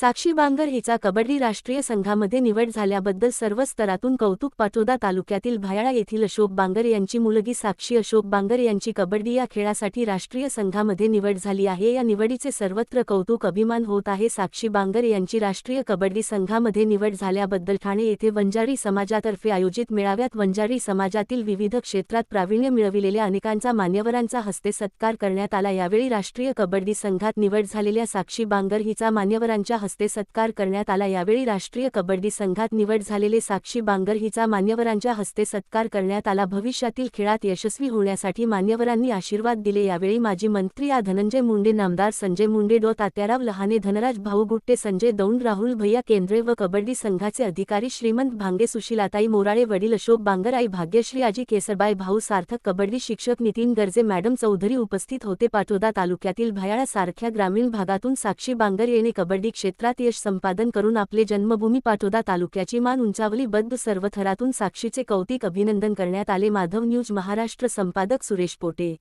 साक्षी बांगर हिचा कबड्डी राष्ट्रीय संघामध्ये निवड झाल्याबद्दल सर्व स्तरातून कौतुक पाटोदा तालुक्यातील भायाळा येथील अशोक बांगर यांची मुलगी साक्षी अशोक बांगर यांची कबड्डी या खेळासाठी राष्ट्रीय संघामध्ये निवड झाली आहे. या निवडीचे सर्वत्र कौतुक अभिमान होत आहे. साक्षी बांगर यांची राष्ट्रीय कबड्डी संघामध्ये निवड झाल्याबद्दल ठाणे येथे वंजारी समाजातर्फे आयोजित मेळाव्यात वंजारी समाजातील विविध क्षेत्रात प्रावीण्य मिळविलेल्या अनेकांचा मान्यवरांचा हस्ते सत्कार करण्यात आला. यावेळी राष्ट्रीय कबड्डी संघात निवड झालेल्या साक्षी बांगर हिचा मान्यवरांच्या हस्ते सत्कार करण्यात आला. यावेळी राष्ट्रीय कबड्डी संघात निवड झालेले साक्षी बांगर हिचा मान्यवरांच्या हस्ते सत्कार करण्यात आला. भविष्यातील खेळात यशस्वी होण्यासाठी मान्यवरांनी आशीर्वाद दिले. यावेळी माजी मंत्री आ. धनंजय मुंडे नामदार संजय मुंडे डो. तात्याराव लहाने धनराज भाऊ गुट्टे संजय दौंड राहुल भैया केंद्रे व कबड्डी संघाचे अधिकारी श्रीमंत भांगे सुशीलाताई मोराळे वडील अशोक बांगर आई भाग्यश्री आजी केसरबाई भाऊ सार्थक कबड्डी शिक्षक नितीन गर्जे मॅडम चौधरी उपस्थित होते. पाटोदा तालुक्यातील भयाळा सारख्या ग्रामीण भागातून साक्षी बांगर येणे कबड्डी क्षेत्रात यश संपादन करून आपले जन्मभूमी पाटोदा तालुक्याची मान उंचावली बद्ध सर्व थरातून साक्षीचे कौतिक अभिनंदन करण्यात आले. माधव न्यूज महाराष्ट्र संपादक सुरेश पोटे.